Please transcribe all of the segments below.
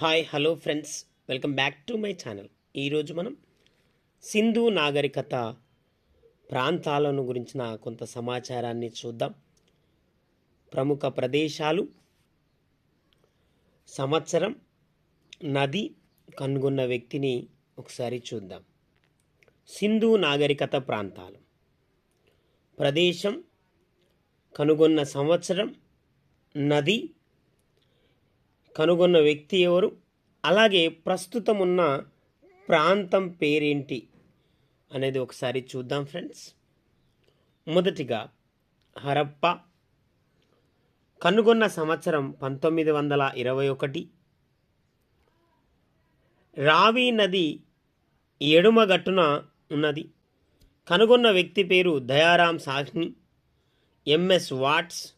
Hi hello friends welcome back to my channel ఈరోజు మనం సింధు నాగరికత ప్రాంతాలను గురించిన కొంత సమాచారాన్ని చూద్దాం. ప్రముఖ ప్రదేశాలు సంవత్సరం నది కనుగొన్న వ్యక్తిని ఒకసారి చూద్దాం. సింధు నాగరికత ప్రాంతాలు. ప్రదేశం కనుగొన్న సంవత్సరం నది కనుగొన్న వ్యక్తి ఎవరు? అలాగే ప్రస్తుతం ఉన్న ప్రాంతం పేరేంటి? అనేది ఒకసారి చూద్దాం ఫ్రెండ్స్. మొదటిగా హరప్ప. కనుగొన్న సంవత్సరం పంతొమ్మిది వందల ఇరవై ఒకటి. రావి నది ఎడుమ గట్టున ఉన్నది. కనుగొన్న వ్యక్తి పేరు Dayaram Sahni. M S Vats.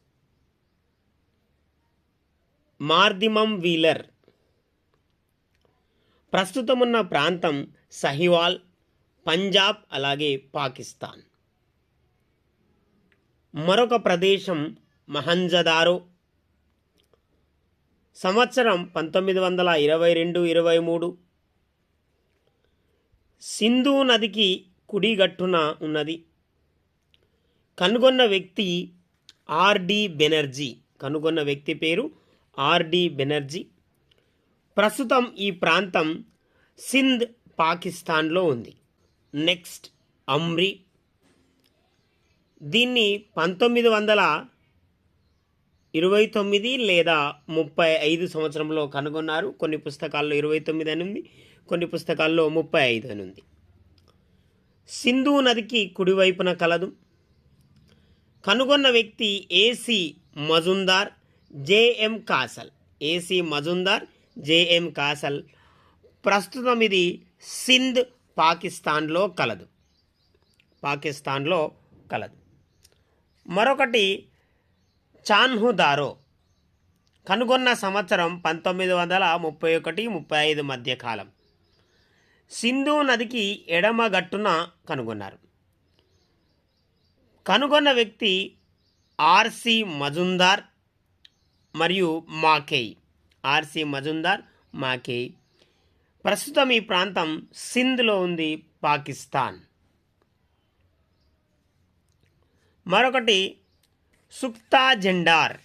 Mortimer Wheeler. ప్రస్తుతం ఉన్న ప్రాంతం సహివాల్ పంజాబ్ అలాగే పాకిస్తాన్. మరొక ప్రదేశం మహంజదారో. సంవత్సరం పంతొమ్మిది వందల ఇరవై రెండు ఇరవై మూడు. సింధు నదికి కుడిగట్టున ఉన్నది. కనుగొన్న వ్యక్తి ఆర్డి బెనర్జీ. కనుగొన్న వ్యక్తి పేరు ఆర్డి బెనర్జీ. ప్రస్తుతం ఈ ప్రాంతం సింధ్ పాకిస్తాన్లో ఉంది. నెక్స్ట్ అమ్రి. దీన్ని పంతొమ్మిది వందల ఇరవై తొమ్మిది లేదా ముప్పై ఐదు సంవత్సరంలో కనుగొన్నారు. కొన్ని పుస్తకాల్లో ఇరవై తొమ్మిది అని ఉంది కొన్ని పుస్తకాల్లో ముప్పై ఐదు అని ఉంది సింధు నదికి కుడివైపున కలదు. కనుగొన్న వ్యక్తి A C Majumdar. J M Casal A C Majumdar J M Casal. ప్రస్తుతం ఇది సింధ్ పాకిస్తాన్లో కలదు. పాకిస్తాన్లో కలదు. మరొకటి చాన్హుదారో. కనుగొన్న సంవత్సరం పంతొమ్మిది వందల ముప్పై ఒకటి ముప్పై ఐదు మధ్య కాలం. సింధు నదికి ఎడమగట్టున కనుగొన్నారు. కనుగొన్న వ్యక్తి ఆర్సి మజుందార్ మరియు మాకేయ్. ఆర్సి మజుందార్ మాకేయ్. ప్రస్తుతం ఈ ప్రాంతం సింధ్లో ఉంది పాకిస్తాన్. మరొకటి సుక్తా జెండార్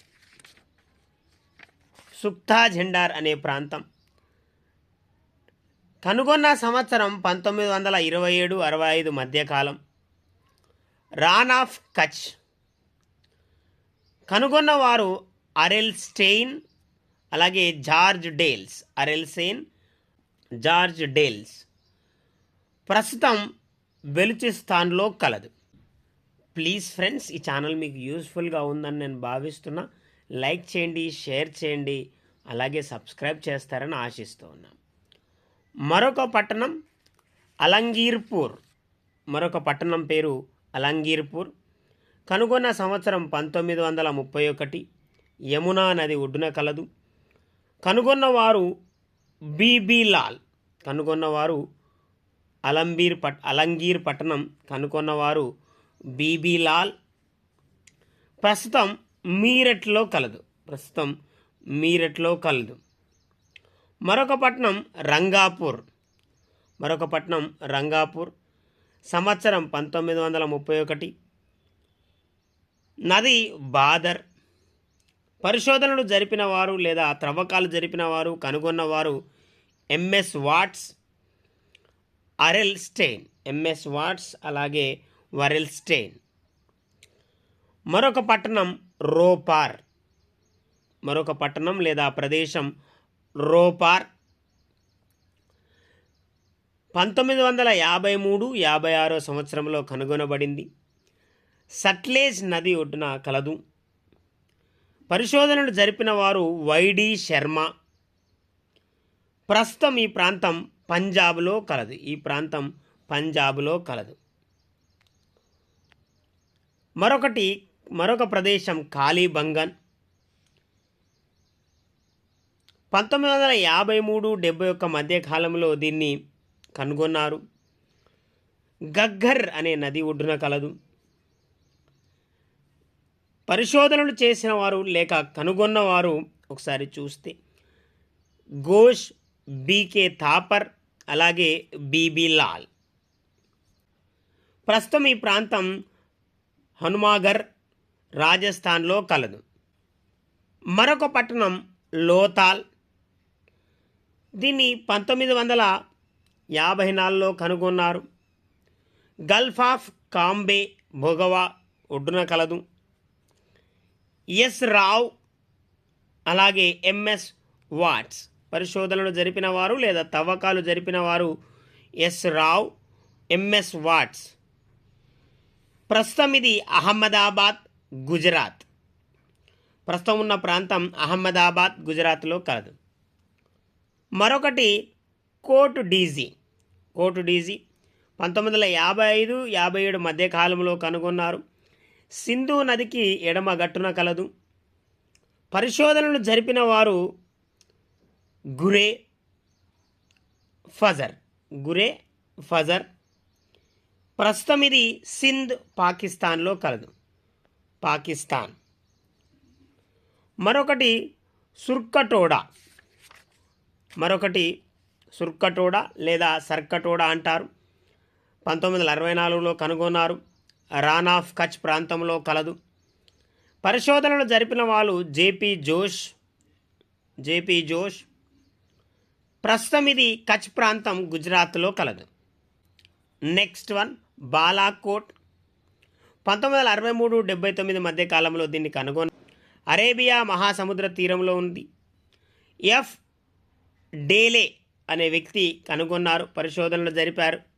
సుక్తా జెండార్ అనే ప్రాంతం. కనుగొన్న సంవత్సరం పంతొమ్మిది వందల ఇరవై ఏడు అరవై ఐదు మధ్యకాలం. రాన్ ఆఫ్ కచ్. కనుగొన్న వారు అరెల్ స్టెయిన్ అలాగే George Dales. Aurel Stein George Dales. ప్రస్తుతం బెలుచిస్తాన్లో కలదు. ప్లీజ్ ఫ్రెండ్స్ ఈ ఛానల్ మీకు యూస్ఫుల్గా ఉందని నేను భావిస్తున్నా. లైక్ చేయండి షేర్ చేయండి అలాగే సబ్స్క్రైబ్ చేస్తారని ఆశిస్తూ ఉన్నాను మరొక పట్టణం అలంగీర్పూర్. మరొక పట్టణం పేరు అలంగీర్పూర్. కనుగొన్న సంవత్సరం పంతొమ్మిది వందల ముప్పై ఒకటి. యమునా నది ఒడ్డున కలదు. కనుగొన్నవారు బీబీలాల్ కనుగొన్నవారు అలంబీర్ పట్ అలంగీర్ పట్టణం. కనుగొన్నవారు బీబీలాల్ ప్రస్తుతం మీరట్లో కలదు. ప్రస్తుతం మీరట్లో కలదు. మరొక పట్టణం రంగాపూర్. మరొక పట్టణం రంగాపూర్. సంవత్సరం పంతొమ్మిది వందల ముప్పై ఒకటి. నది బాదర్. పరిశోధనలు జరిపిన వారు లేదా త్రవ్వకాలు జరిపిన వారు కనుగొన్నవారు M S Vats Aurel Stein M S Vats అలాగే వరెల్ స్టెయిన్ మరొక పట్టణం రోపార్ మరొక పట్టణం లేదా ప్రదేశం రోపార్ పంతొమ్మిది వందల యాభై మూడు యాభై ఆరో సంవత్సరంలో కనుగొనబడింది. సట్లేజ్ నది ఒడ్డున కలదు. పరిశోధనలు జరిపిన వారు వైడి శర్మ. ప్రస్తుతం ఈ ప్రాంతం పంజాబ్లో కలదు. ఈ ప్రాంతం పంజాబ్లో కలదు. మరొకటి మరొక ప్రదేశం కాళీబంగన్. పంతొమ్మిది వందల యాభై మూడు డెబ్బై ఒక్క మధ్యకాలంలో దీన్ని కనుగొన్నారు. గగ్గర్ అనే నది ఒడ్డున కలదు. పరిశోధనలు చేసిన వారు లేక కనుగొన్నవారు ఒకసారి చూస్తే ఘోష్ బీకే థాపర్ అలాగే బీబీ లాల్. ప్రస్తుతం ఈ ప్రాంతం హనుమాగర్ రాజస్థాన్లో కలదు. మరొక పట్టణం లోతాల్. దీన్ని పంతొమ్మిది వందల యాభై నాలుగులో కనుగొన్నారు. గల్ఫ్ ఆఫ్ కాంబే భోగవా ఒడ్డున కలదు. ఎస్ రావ్ అలాగే ఎంఎస్ వాట్స్. పరిశోధనలు జరిపిన వారు లేదా తవ్వకాలు జరిపిన వారు ఎస్ రావ్ ఎంఎస్ వాట్స్. ప్రస్తుతం ఇది అహ్మదాబాద్ గుజరాత్. ప్రస్తుతం ఉన్న ప్రాంతం అహ్మదాబాద్ గుజరాత్లో కలదు మరొకటి కోటు డీజీ. కోటు డీజీ పంతొమ్మిది వందల యాభై ఐదు యాభై ఏడు మధ్యకాలంలో కనుగొన్నారు. సింధు నదికి ఎడమ గట్టున కలదు. పరిశోధనలు జరిపిన వారు గురే ఫజర్. గురే ఫజర్. ప్రస్తుతం ఇది సింధ్ పాకిస్తాన్లో కలదు. పాకిస్తాన్. మరొకటి సుర్కటోడా. మరొకటి సుర్కటోడా లేదా సర్కటోడా అంటారు. పంతొమ్మిది వందల అరవై నాలుగులో కనుగొన్నారు. రాన్ ఆఫ్ కచ్ ప్రాంతంలో కలదు. పరిశోధనలు జరిపిన వాళ్ళు జేపీ జోష్ జేపీ జోష్. ప్రస్తుతం ఇది కచ్ ప్రాంతం గుజరాత్లో కలదు. Next one Balakot. పంతొమ్మిది వందల అరవై మూడు డెబ్బై తొమ్మిది మధ్య కాలంలో దీన్ని కనుగొని అరేబియా మహాసముద్ర తీరంలో ఉంది. ఎఫ్ డేలే అనే వ్యక్తి కనుగొన్నారు పరిశోధనలు జరిపారు.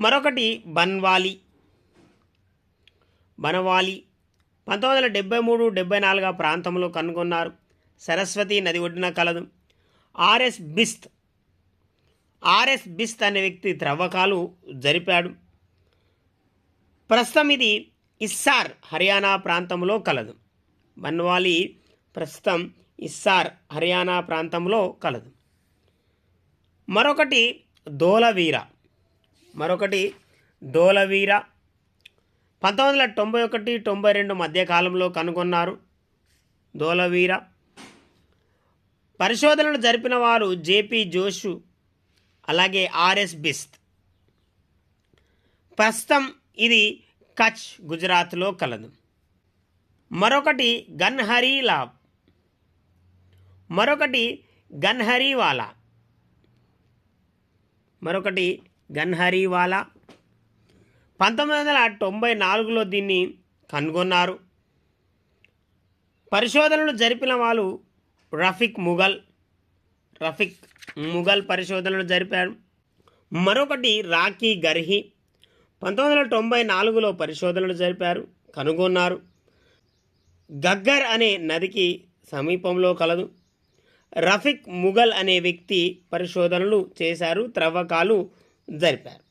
మరొకటి బన్వాలి. బనవాలి పంతొమ్మిది వందల డెబ్బై మూడు డెబ్బై నాలుగు ప్రాంతంలో కనుగొన్నారు. సరస్వతి నది ఒడ్డున కలదు. ఆర్ఎస్ బిస్త్. ఆర్ఎస్ బిస్త్ అనే వ్యక్తి త్రవ్వకాలు జరిపాడు. ప్రస్తుతం ఇది ఇస్సార్ హర్యానా ప్రాంతంలో కలదు. బన్వాలి ప్రస్తుతం ఇస్సార్ హర్యానా ప్రాంతంలో కలదు. మరొకటి దోలవీర. మరొకటి దోలవీర పంతొమ్మిది వందల తొంభై ఒకటి తొంభై రెండు మధ్యకాలంలో కనుగొన్నారు దోలవీర పరిశోధనలు జరిపిన వారు జేపీ జోషు అలాగే ఆర్ఎస్ బిస్త్. ప్రస్తుతం ఇది కచ్ గుజరాత్లో కలదు. మరొకటి గన్హరీ లాబ్. మరొకటి గన్హరీవాలా. మరొకటి గన్హరీవాలా. పంతొమ్మిది వందల తొంభై నాలుగులో దీన్ని కనుగొన్నారు. పరిశోధనలు జరిపిన వాళ్ళు రఫిక్ ముఘల్. రఫిక్ ముఘల్ పరిశోధనలు జరిపారు. మరొకటి రాఖీ గర్హి. పంతొమ్మిది వందల తొంభై నాలుగులో పరిశోధనలు జరిపారు కనుగొన్నారు. గగ్గర్ అనే నదికి సమీపంలో కలదు. రఫిక్ ముఘల్ అనే వ్యక్తి పరిశోధనలు చేశారు త్రవ్వకాలు జరిపారు.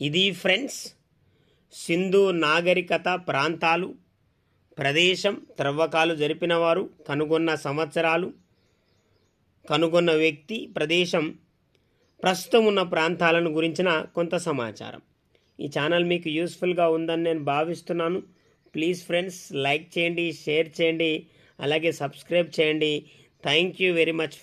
ఇది ఫ్రెండ్స్ సింధు నాగరికత ప్రాంతాలు ప్రదేశం త్రవ్వకాలు జరిపినవారు కనుగొన్న సంవత్సరాలు కనుగొన్న వ్యక్తి ప్రదేశం ప్రస్తుతం ఉన్న ప్రాంతాలను గురించిన కొంత సమాచారం. ఈ ఛానల్ మీకు యూస్ఫుల్గా ఉందని నేను భావిస్తున్నాను. ప్లీజ్ ఫ్రెండ్స్ లైక్ చేయండి షేర్ చేయండి అలాగే సబ్స్క్రైబ్ చేయండి. Thank you very much.